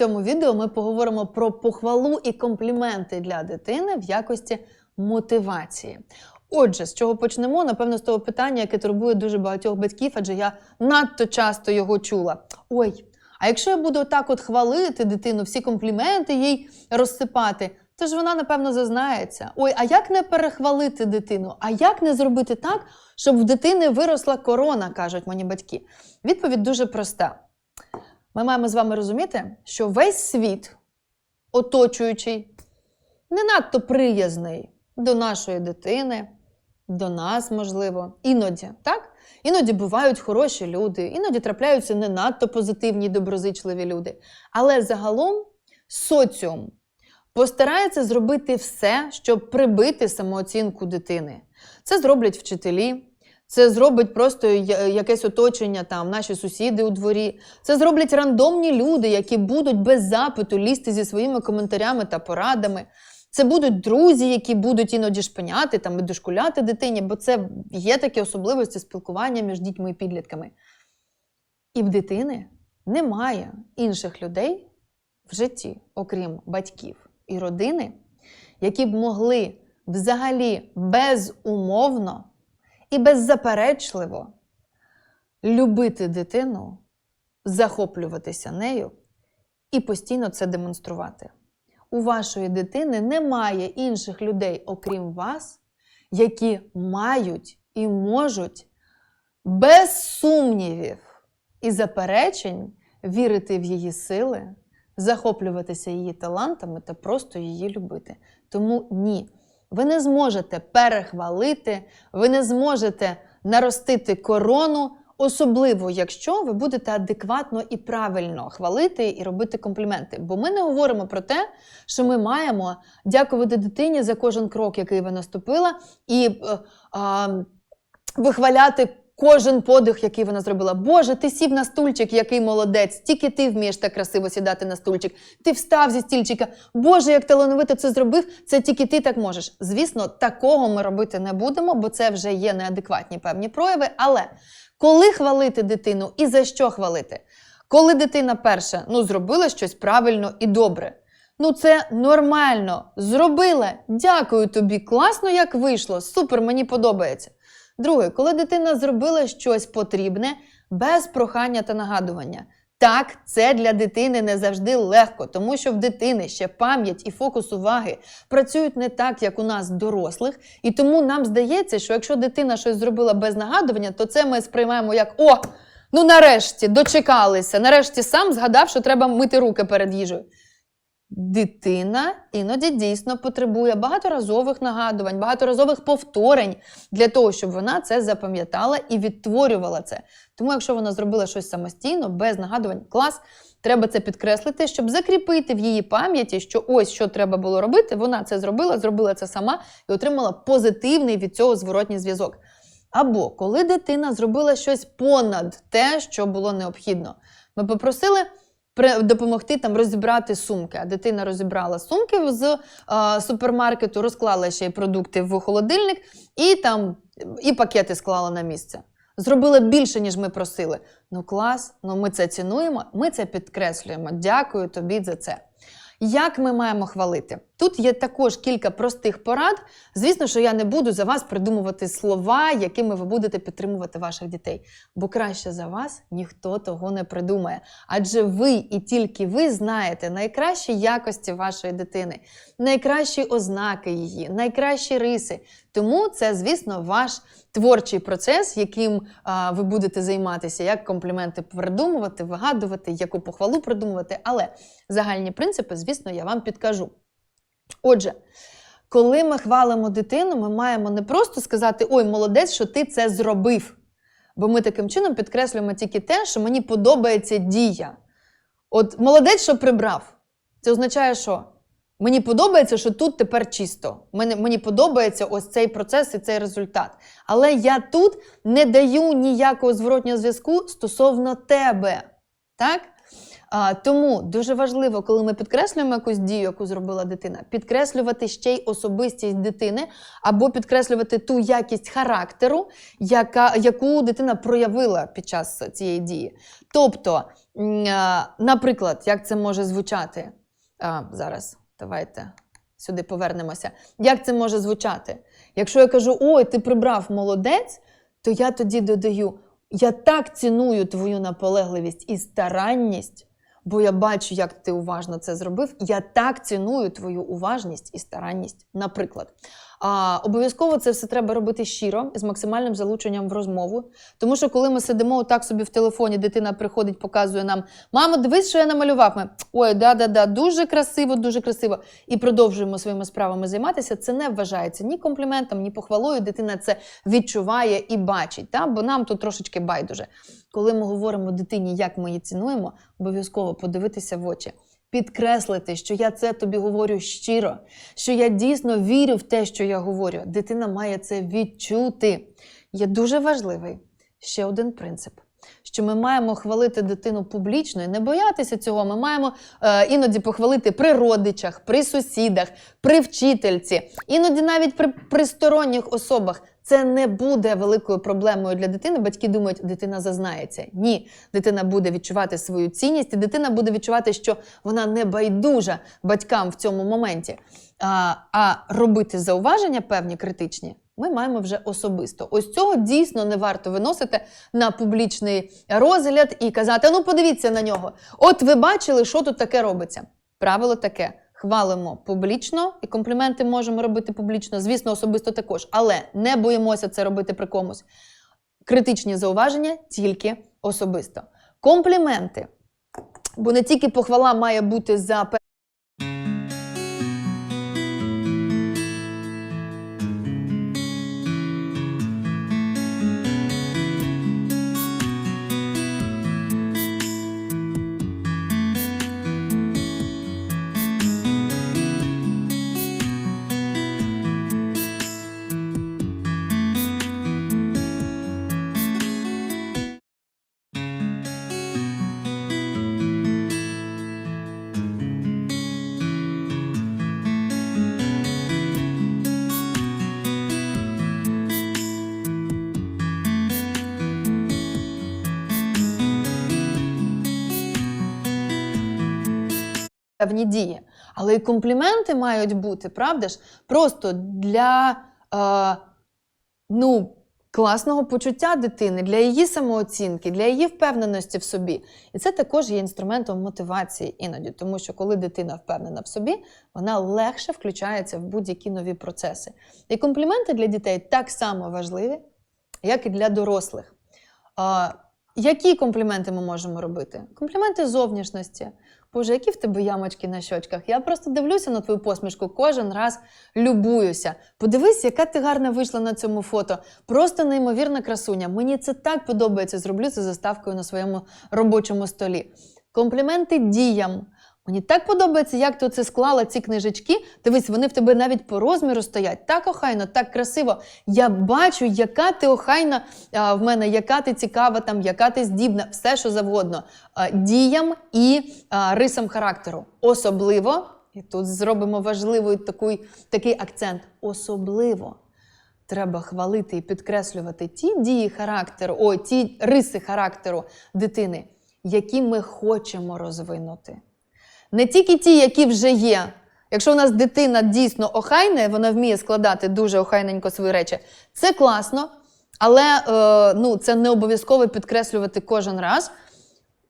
цьому відео ми поговоримо про похвалу і компліменти для дитини в якості мотивації. Отже, з чого почнемо? Напевно, з того питання, яке турбує дуже багатьох батьків, адже я надто часто його чула. Ой, а якщо я буду отак от хвалити дитину, всі компліменти їй розсипати, то ж вона, напевно, зазнається. Ой, а як не перехвалити дитину? А як не зробити так, щоб в дитини виросла корона, кажуть мені батьки? Відповідь дуже проста. Ми маємо з вами розуміти, що весь світ, оточуючий, не надто приязний до нашої дитини, до нас, можливо, іноді, так? Іноді бувають хороші люди, іноді трапляються не надто позитивні, доброзичливі люди. Але загалом соціум постарається зробити все, щоб прибити самооцінку дитини. Це зроблять вчителі, це зробить просто якесь оточення, там, наші сусіди у дворі. Це зроблять рандомні люди, які будуть без запиту лізти зі своїми коментарями та порадами. Це будуть друзі, які будуть іноді шпиняти там, і дошкуляти дитині, бо це є такі особливості спілкування між дітьми і підлітками. І в дитини немає інших людей в житті, окрім батьків і родини, які б могли взагалі безумовно і беззаперечливо любити дитину, захоплюватися нею і постійно це демонструвати. У вашої дитини немає інших людей, окрім вас, які мають і можуть без сумнівів і заперечень вірити в її сили, захоплюватися її талантами та просто її любити. Тому ні, ви не зможете перехвалити, ви не зможете наростити корону, особливо якщо ви будете адекватно і правильно хвалити і робити компліменти. Бо ми не говоримо про те, що ми маємо дякувати дитині за кожен крок, який вона наступила, і е, а, вихваляти кожен подих, який вона зробила. Боже, ти сів на стульчик, який молодець, тільки ти вмієш так красиво сідати на стульчик. Ти встав зі стільчика. Боже, як талановито це зробив, це тільки ти так можеш. Звісно, такого ми робити не будемо, бо це вже є неадекватні певні прояви. Але коли хвалити дитину і за що хвалити? Коли дитина перша ну, зробила щось правильно і добре. Ну, це нормально. Зробила. Дякую тобі. Класно, як вийшло. Супер, мені подобається. Друге, коли дитина зробила щось потрібне без прохання та нагадування. Так, це для дитини не завжди легко, тому що в дитини ще пам'ять і фокус уваги працюють не так, як у нас дорослих. І тому нам здається, що якщо дитина щось зробила без нагадування, то це ми сприймаємо як о, ну нарешті дочекалися. Нарешті сам згадав, що треба мити руки перед їжею. Дитина іноді дійсно потребує багаторазових нагадувань, багаторазових повторень для того, щоб вона це запам'ятала і відтворювала це. Тому, якщо вона зробила щось самостійно, без нагадувань, клас, треба це підкреслити, щоб закріпити в її пам'яті, що ось що треба було робити, вона це зробила, зробила це сама і отримала позитивний від цього зворотній зв'язок. Або коли дитина зробила щось понад те, що було необхідно. Ми попросили допомогти там розібрати сумки. А дитина розібрала сумки з е, супермаркету, розклала ще й продукти в холодильник і там і пакети склала на місце. Зробила більше, ніж ми просили. Ну клас, ну ми це цінуємо, ми це підкреслюємо. Дякую тобі за це. Як ми маємо хвалити? Тут є також кілька простих порад. Звісно, що я не буду за вас придумувати слова, якими ви будете підтримувати ваших дітей. Бо краще за вас ніхто того не придумає. Адже ви і тільки ви знаєте найкращі якості вашої дитини, найкращі ознаки її, найкращі риси. Тому це, звісно, ваш творчий процес, яким а, ви будете займатися, як компліменти придумувати, вигадувати, яку похвалу придумувати. Але загальні принципи, звісно, я вам підкажу. Отже, коли ми хвалимо дитину, ми маємо не просто сказати Ой, молодець, що ти це зробив. Бо ми таким чином підкреслюємо тільки те, що мені подобається дія. От молодець, що прибрав. Це означає, що мені подобається, що тут тепер чисто. Мені, мені подобається ось цей процес і цей результат. Але я тут не даю ніякого зворотнього зв'язку стосовно тебе. Так? А, тому дуже важливо, коли ми підкреслюємо якусь дію, яку зробила дитина, підкреслювати ще й особистість дитини, або підкреслювати ту якість характеру, яка, яку дитина проявила під час цієї дії. Тобто Наприклад, як це може звучати? А, зараз давайте сюди повернемося. Як це може звучати? Якщо я кажу, ой, ти прибрав молодець, то я тоді додаю: я так ціную твою наполегливість і старанність, бо я бачу, як ти уважно це зробив. Я так ціную твою уважність і старанність. Наприклад, а, обов'язково це все треба робити щиро з максимальним залученням в розмову. Тому що коли ми сидимо так собі в телефоні, дитина приходить, показує нам: мамо, дивись, що я намалював. Ми ой, да-да-да, дуже красиво, дуже красиво. І продовжуємо своїми справами займатися. Це не вважається ні компліментом, ні похвалою. Дитина це відчуває і бачить. Та? Бо нам тут трошечки байдуже. Коли ми говоримо дитині, як ми її цінуємо, обов'язково подивитися в очі. Підкреслити, що я це тобі говорю щиро, що я дійсно вірю в те, що я говорю. Дитина має це відчути. Є дуже важливий ще один принцип. Що ми маємо хвалити дитину публічно і не боятися цього. Ми маємо е, іноді похвалити при родичах, при сусідах, при вчительці, іноді навіть при, при сторонніх особах. Це не буде великою проблемою для дитини. Батьки думають, дитина зазнається. Ні, дитина буде відчувати свою цінність, і дитина буде відчувати, що вона не байдужа батькам в цьому моменті. А, а робити зауваження певні критичні. Ми маємо вже особисто. Ось цього дійсно не варто виносити на публічний розгляд і казати: ну подивіться на нього. От ви бачили, що тут таке робиться. Правило таке: хвалимо публічно, і компліменти можемо робити публічно, звісно, особисто також, але не боїмося це робити при комусь. Критичні зауваження тільки особисто. Компліменти. Бо не тільки похвала має бути за певні дії. Але і компліменти мають бути, правда ж? Просто для е, ну, класного почуття дитини, для її самооцінки, для її впевненості в собі. І це також є інструментом мотивації іноді, тому що коли дитина впевнена в собі, вона легше включається в будь-які нові процеси. І компліменти для дітей так само важливі, як і для дорослих. А, які компліменти ми можемо робити? Компліменти зовнішності. Боже, які в тебе ямочки на щочках? Я просто дивлюся на твою посмішку, кожен раз любуюся. Подивись, яка ти гарна вийшла на цьому фото. Просто неймовірна красуня. Мені це так подобається. Зроблю це заставкою на своєму робочому столі. Компліменти діям. Мені так подобається, як ти це склала ці книжечки. Дивись, вони в тебе навіть по розміру стоять. Так охайно, так красиво. Я бачу, яка ти охайна а, в мене, яка ти цікава, там, яка ти здібна, все що завгодно. А, діям і а, рисам характеру. Особливо, і тут зробимо важливий такий, такий акцент. Особливо треба хвалити і підкреслювати ті дії характеру, ой, ті риси характеру дитини, які ми хочемо розвинути. Не тільки ті, які вже є. Якщо у нас дитина дійсно охайна, вона вміє складати дуже охайненько свої речі, це класно, але е, ну, це не обов'язково підкреслювати кожен раз.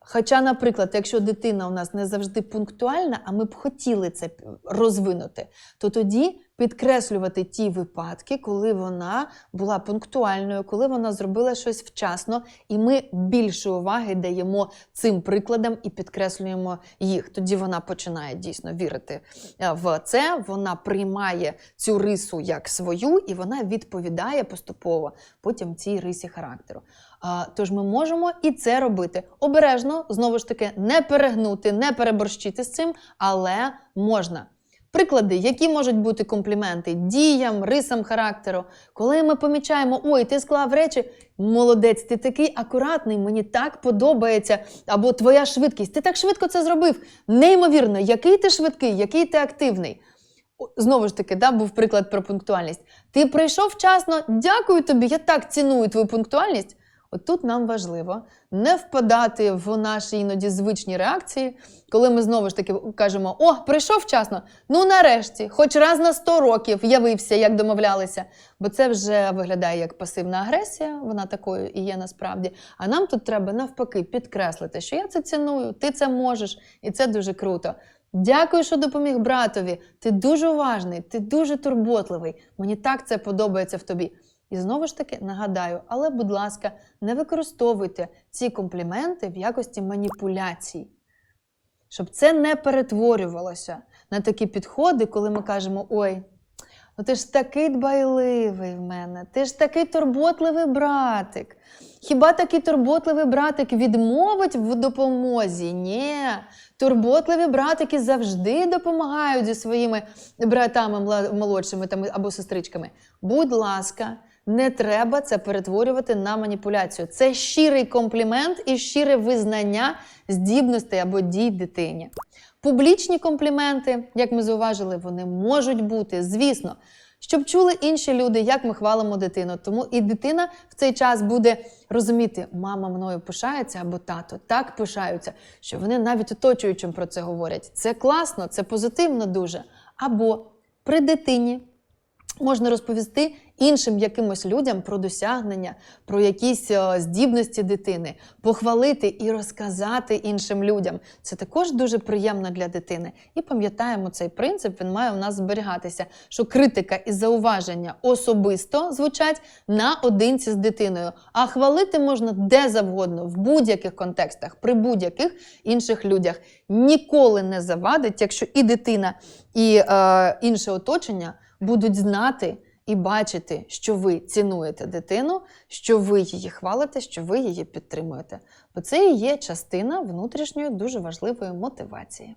Хоча, наприклад, якщо дитина у нас не завжди пунктуальна, а ми б хотіли це розвинути, то тоді підкреслювати ті випадки, коли вона була пунктуальною, коли вона зробила щось вчасно, і ми більше уваги даємо цим прикладам і підкреслюємо їх. Тоді вона починає дійсно вірити е, в це, вона приймає цю рису як свою, і вона відповідає поступово потім цій рисі характеру. Тож ми можемо і це робити обережно, знову ж таки, не перегнути, не переборщити з цим, але можна. Приклади, які можуть бути компліменти діям, рисам характеру. Коли ми помічаємо, ой, ти склав речі, молодець, ти такий акуратний, мені так подобається. Або твоя швидкість, ти так швидко це зробив. Неймовірно, який ти швидкий, який ти активний. Знову ж таки, да, був приклад про пунктуальність. Ти прийшов вчасно, дякую тобі, я так ціную твою пунктуальність. От тут нам важливо не впадати в наші іноді звичні реакції, коли ми знову ж таки кажемо: О, прийшов вчасно. Ну нарешті, хоч раз на 100 років явився, як домовлялися. Бо це вже виглядає як пасивна агресія, вона такою і є насправді. А нам тут треба навпаки підкреслити, що я це ціную, ти це можеш, і це дуже круто. Дякую, що допоміг братові. Ти дуже уважний, ти дуже турботливий. Мені так це подобається в тобі. І знову ж таки нагадаю, але, будь ласка, не використовуйте ці компліменти в якості маніпуляцій, щоб це не перетворювалося на такі підходи, коли ми кажемо: ой, ну ти ж такий дбайливий в мене, ти ж такий турботливий братик. Хіба такий турботливий братик відмовить в допомозі? Ні. Турботливі братики завжди допомагають зі своїми братами молодшими або сестричками. Будь ласка, не треба це перетворювати на маніпуляцію. Це щирий комплімент і щире визнання здібностей або дій дитині. Публічні компліменти, як ми зауважили, вони можуть бути, звісно, щоб чули інші люди, як ми хвалимо дитину. Тому і дитина в цей час буде розуміти, мама мною пишається або тато так пишаються, що вони навіть оточуючим про це говорять. Це класно, це позитивно дуже. Або при дитині можна розповісти іншим якимось людям про досягнення, про якісь е, здібності дитини, похвалити і розказати іншим людям. Це також дуже приємно для дитини. І пам'ятаємо цей принцип, він має у нас зберігатися, що критика і зауваження особисто звучать наодинці з дитиною, а хвалити можна де завгодно, в будь-яких контекстах, при будь-яких інших людях. Ніколи не завадить, якщо і дитина, і е, інше оточення будуть знати і бачити, що ви цінуєте дитину, що ви її хвалите, що ви її підтримуєте. Бо це і є частина внутрішньої дуже важливої мотивації.